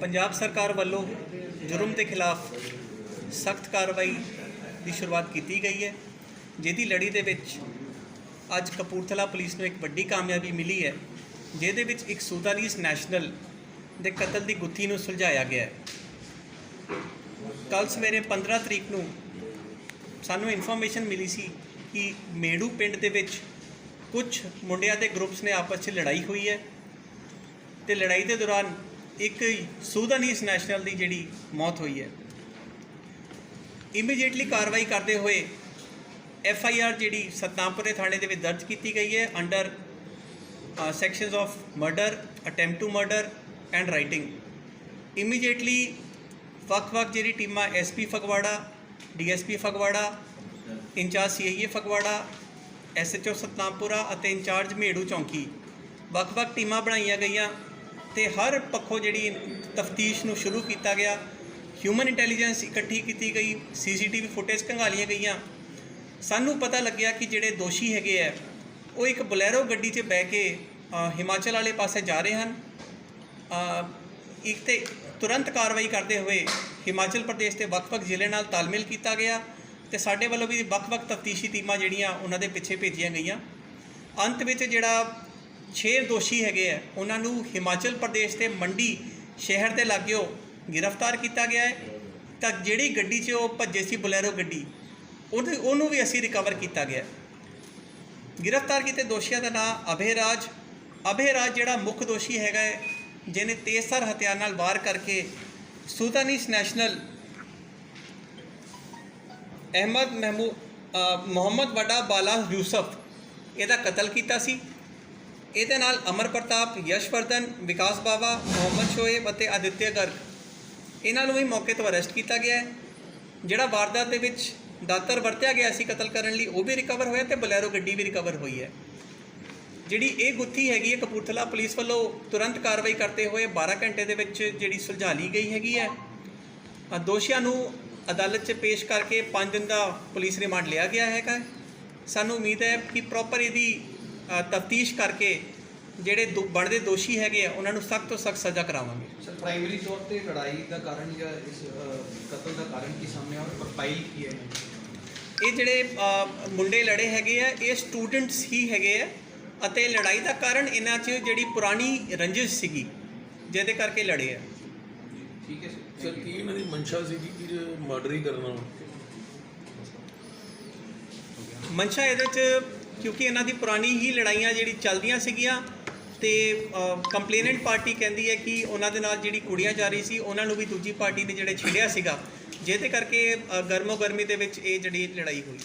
ਪੰਜਾਬ ਸਰਕਾਰ ਵੱਲੋਂ ਜੁਰਮ ਦੇ ਖਿਲਾਫ ਸਖਤ ਕਾਰਵਾਈ ਦੀ ਸ਼ੁਰੂਆਤ ਕੀਤੀ ਗਈ ਹੈ, ਜਿਹਦੀ ਲੜੀ ਦੇ ਵਿੱਚ ਅੱਜ ਕਪੂਰਥਲਾ ਪੁਲਿਸ ਨੂੰ ਇੱਕ ਵੱਡੀ ਕਾਮਯਾਬੀ ਮਿਲੀ ਹੈ, ਜਿਹਦੇ ਵਿੱਚ ਇੱਕ ਸੂਦਾਨੀਸ ਨੈਸ਼ਨਲ ਦੇ ਕਤਲ ਦੀ ਗੁੱਥੀ ਨੂੰ ਸੁਲਝਾਇਆ ਗਿਆ ਹੈ। ਕੱਲ ਸਵੇਰੇ 15 ਤਰੀਕ ਨੂੰ ਸਾਨੂੰ ਇਨਫੋਰਮੇਸ਼ਨ ਮਿਲੀ ਸੀ ਕਿ ਮੇੜੂ ਪਿੰਡ ਦੇ ਵਿੱਚ ਕੁਝ ਮੁੰਡਿਆਂ ਦੇ ਗਰੁੱਪਸ ਨੇ ਆਪਸ 'ਚ ਲੜਾਈ ਹੋਈ ਹੈ ਤੇ ਲੜਾਈ ਦੇ ਦੌਰਾਨ ਇੱਕ ਸੂਦਾਨੀਸ ਨੈਸ਼ਨਲ ਦੀ ਜਿਹੜੀ ਮੌਤ ਹੋਈ ਹੈ। ਇਮੀਡੀਏਟਲੀ ਕਾਰਵਾਈ ਕਰਦੇ ਹੋਏ ਐਫ ਆਈ ਆਰ ਜਿਹੜੀ ਸਤਨਾਮਪੁਰੇ ਥਾਣੇ ਦੇ ਵਿੱਚ ਦਰਜ ਕੀਤੀ ਗਈ ਹੈ under sections of murder attempt to murder and rioting immediately ਵੱਖ-ਵੱਖ ਜਿਹੜੀ ਟੀਮਾਂ SP Phagwara DSP Phagwara, incharge CIA Phagwara SHO Satnampura ਅਤੇ ਇੰਚਾਰਜ ਮੇੜੂ ਚੌਂਕੀ ਵੱਖ-ਵੱਖ ਟੀਮਾਂ ਬਣਾਈਆਂ ਗਈਆਂ। ਤੇ ਹਰ ਪੱਖੋਂ ਜਿਹੜੀ ਤਫਤੀਸ਼ ਨੂੰ ਸ਼ੁਰੂ ਕੀਤਾ ਗਿਆ ਹਿਊਮਨ ਇੰਟੈਲੀਜੈਂਸ ਇਕੱਠੀ ਕੀਤੀ ਗਈ ਸੀਸੀਟੀਵੀ ਫੁਟੇਜ ਖੰਗਾਲੀਆਂ ਗਈਆਂ। ਸਾਨੂੰ ਪਤਾ ਲੱਗਿਆ ਕਿ ਜਿਹੜੇ ਦੋਸ਼ੀ ਹੈਗੇ ਆ, ਉਹ ਇੱਕ ਬੁਲੈਰੋ ਗੱਡੀ 'ਚ ਬਹਿ ਕੇ ਹਿਮਾਚਲ ਵਾਲੇ ਪਾਸੇ ਜਾ ਰਹੇ ਹਨ। ਇੱਕ ਤੇ ਤੁਰੰਤ ਕਾਰਵਾਈ ਕਰਦੇ ਹੋਏ ਹਿਮਾਚਲ ਪ੍ਰਦੇਸ਼ ਦੇ ਵੱਖ-ਵੱਖ ਜ਼ਿਲ੍ਹੇ ਨਾਲ ਤਾਲਮੇਲ ਕੀਤਾ ਗਿਆ ਤੇ ਸਾਡੇ ਵੱਲੋਂ ਵੀ ਵੱਖ-ਵੱਖ ਤਫਤੀਸ਼ੀ ਟੀਮਾਂ ਜਿਹੜੀਆਂ ਉਹਨਾਂ ਦੇ ਪਿੱਛੇ ਭੇਜੀਆਂ ਗਈਆਂ। ਅੰਤ ਵਿੱਚ ਜਿਹੜਾ 6 ਦੋਸ਼ੀ ਹੈਗੇ ਆ। ਉਹਨਾਂ ਨੂੰ ਹਿਮਾਚਲ ਪ੍ਰਦੇਸ਼ ਦੇ ਮੰਡੀ ਸ਼ਹਿਰ ਦੇ ਲਾਗਿਓ ਗ੍ਰਿਫਤਾਰ ਕੀਤਾ ਗਿਆ ਹੈ। ਤਾਂ ਜਿਹੜੀ ਗੱਡੀ 'ਚ ਉਹ ਭੱਜੇ ਸੀ ਬਲੈਰੋ ਗੱਡੀ ਉਹਨੂੰ ਉਹਨੂੰ ਵੀ ਅਸੀਂ ਰਿਕਵਰ ਕੀਤਾ ਗਿਆ। ਗ੍ਰਿਫਤਾਰ ਕੀਤੇ ਦੋਸ਼ੀਆਂ ਦਾ ਨਾਮ ਅਭੇ ਰਾਜ। ਅਭੇ ਰਾਜ ਜਿਹੜਾ ਮੁੱਖ ਦੋਸ਼ੀ ਹੈਗਾ ਹੈ, ਜਿਹਨੇ ਤੇਜ਼ਧਾਰ ਹਥਿਆਰ ਨਾਲ ਵਾਰ ਕਰਕੇ ਸੁਲਤਾਨੀਸ ਨੈਸ਼ਨਲ ਅਹਿਮਦ ਮਹਿਮੂ ਮੁਹੰਮਦ ਵੱਡਾ ਬਾਲਾ ਯੂਸਫ ਇਹਦਾ ਕਤਲ ਕੀਤਾ ਸੀ। ਇਹਦੇ ਨਾਲ ਅਮਰ ਪ੍ਰਤਾਪ ਯਸ਼ਵਰਧਨ ਵਿਕਾਸ ਬਾਵਾ, ਮੁਹੰਮਦ ਸ਼ੋਏਬ ਅਤੇ ਆਦਿਤਿਆ ਗਰਗ। ਇਹਨਾਂ ਨੂੰ ਵੀ ਮੌਕੇ ਤੋਂ ਅਰੈਸਟ ਕੀਤਾ ਗਿਆ ਹੈ। ਜਿਹੜਾ ਵਾਰਦਾਤ ਦੇ ਵਿੱਚ ਦਾਤਰ ਵਰਤਿਆ ਗਿਆ ਸੀ ਕਤਲ ਕਰਨ ਲਈ, ਉਹ ਵੀ ਰਿਕਵਰ ਹੋਇਆ ਤੇ ਬਲੈਰੋ ਗੱਡੀ ਵੀ ਰਿਕਵਰ ਹੋਈ ਹੈ। ਜਿਹੜੀ ਇਹ ਗੁੱਥੀ ਹੈਗੀ ਹੈ ਕਪੂਰਥਲਾ ਪੁਲਿਸ ਵੱਲੋਂ ਤੁਰੰਤ ਕਾਰਵਾਈ ਕਰਦੇ ਹੋਏ 12 ਘੰਟੇ ਦੇ ਵਿੱਚ ਜਿਹੜੀ ਸੁਲਝਾ ਲਈ ਗਈ ਹੈਗੀ ਹੈ। ਦੋਸ਼ੀਆਂ ਨੂੰ ਅਦਾਲਤ 'ਚ ਪੇਸ਼ ਕਰਕੇ 5 ਦਿਨ ਦਾ ਪੁਲਿਸ ਰਿਮਾਂਡ ਲਿਆ ਗਿਆ ਹੈਗਾ। ਸਾਨੂੰ ਉਮੀਦ ਹੈ ਕਿ ਪ੍ਰੋਪਰ ਇਹਦੀ ਤਫਤੀਸ਼ ਕਰਕੇ ਜਿਹੜੇ ਦੋ- ਬਣਦੇ ਦੋਸ਼ੀ ਹੈਗੇ ਆ ਉਹਨਾਂ ਨੂੰ ਸਖਤ ਤੋਂ ਸਖਤ ਸਜ਼ਾ ਕਰਾਵਾਂਗੇ। ਸਰ ਪ੍ਰਾਇਮਰੀ ਤੌਰ ਤੇ ਲੜਾਈ ਦਾ ਕਾਰਨ ਜਾਂ ਇਸ ਕਤਲ ਦਾ ਕਾਰਨ ਕੀ ਸਾਹਮਣੇ ਆਇਆ ਔਰ ਫਾਈਲ ਕੀ ਹੈ? ਇਹ ਜਿਹੜੇ ਮੁੰਡੇ ਲੜੇ ਹੈਗੇ ਆ ਇਹ ਸਟੂਡੈਂਟਸ ਹੀ ਹੈਗੇ ਆ ਅਤੇ ਲੜਾਈ ਦਾ ਕਾਰਨ ਇਹਨਾਂ 'ਚ ਜਿਹੜੀ ਪੁਰਾਣੀ ਰੰਜਿਸ਼ ਸੀਗੀ ਜਿਹਦੇ ਕਰਕੇ ਲੜੇ ਆ। ਠੀਕ ਹੈ ਸਰ। ਕੀ ਇਹਨਾਂ ਦੀ ਮਨਸ਼ਾ ਸੀ ਕਿ ਮਰਡਰ ਹੀ ਕਰਨਾ? ਮਨਸ਼ਾ ਇਹਦੇ 'ਚ ਕਿਉਂਕਿ ਇਹਨਾਂ ਦੀ ਪੁਰਾਣੀ ਹੀ ਲੜਾਈਆਂ ਜਿਹੜੀ ਚੱਲਦੀਆਂ ਸੀਗੀਆਂ ਤੇ ਕੰਪਲੇਨੈਂਟ ਪਾਰਟੀ ਕਹਿੰਦੀ ਹੈ ਕਿ ਉਹਨਾਂ ਦੇ ਨਾਲ ਜਿਹੜੀ ਕੁੜੀਆਂ ਜਾ ਰਹੀ ਸੀ, ਉਹਨਾਂ ਨੂੰ ਵੀ ਦੂਜੀ ਪਾਰਟੀ ਨੇ ਜਿਹੜੇ ਛੇੜਿਆ ਸੀਗਾ। ਜਿਹਦੇ ਕਰਕੇ ਗਰਮੋ ਗਰਮੀ ਦੇ ਵਿੱਚ ਇਹ ਜਿਹੜੀ ਲੜਾਈ ਹੋਈ।